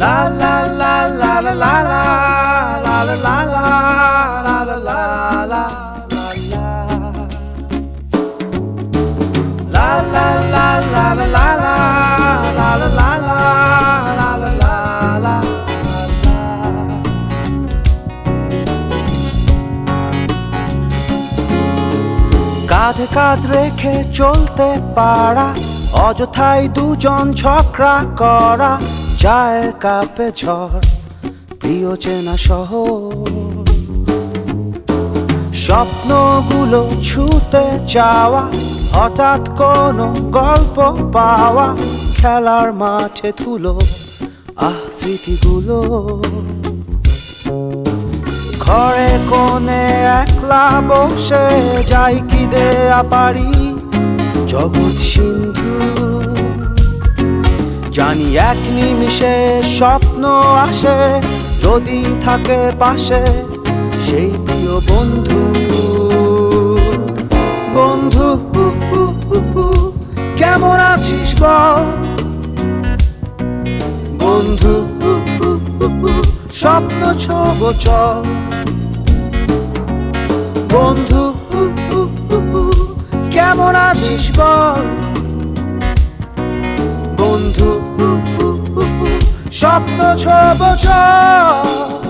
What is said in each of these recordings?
la la la la la la la la la la la La la la la la la la la la কাঁধে কাঁধ রেখে চলতে পারা অযথাই দুজন ঝগড়া করা চায়ের কাপে ঝড়, প্রিয় চেনা শহর। স্বপ্নগুলো ছুতে চাওয়া, হঠাৎ কোনো গল্প পাওয়া, খেলার মাঠে ধুলো, আহ, স্মৃতিগুলো। ঘরে কোণে একলা বসে যাই কি দেয়া পারি, জগৎ সিন্ধু জানি এক নিমিষে স্বপ্ন আসে, যদি থাকে পাশে সেই প্রিয় বন্ধু। বন্ধু, কেমন আছিস বল? বন্ধু, স্বপ্ন ছোব চল। বন্ধু, কেমন আছিস বল? বন্ধু স্বপ্ন ছ বছর।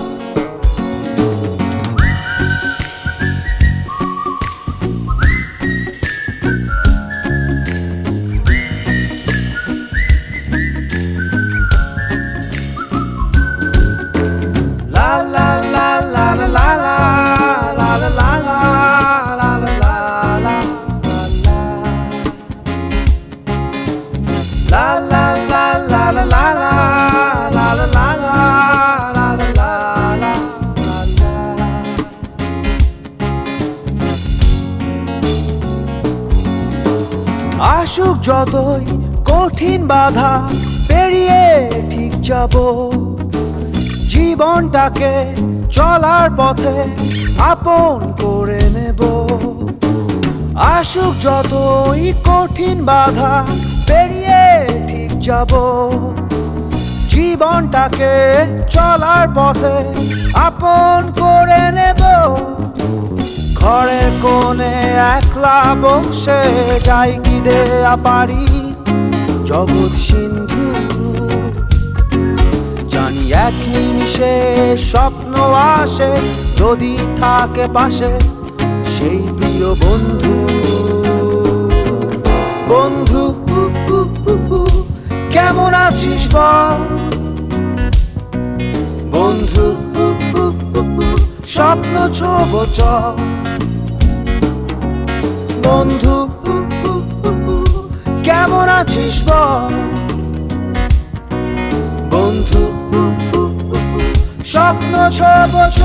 আসুক যতই কঠিন বাধা, পেরিয়ে ঠিক যাব। জীবনটাকে চলার পথে আপন করে নেব। আসুক যতই কঠিন বাধা, পেরিয়ে ঠিক যাব। জীবনটাকে চলার পথে আপন করে নেব। ঘরের কোণে একলা বসে যাই কি দেয়া পারি? জগৎ সিন্ধু, জানি এক নিমিষে স্বপ্ন আসে, যদি থাকে পাশে সেই প্রিয় বন্ধু। স্বপ্ন ছোব বন্ধু কেমন আছিস বন্ধু স্বপ্ন ছোব চ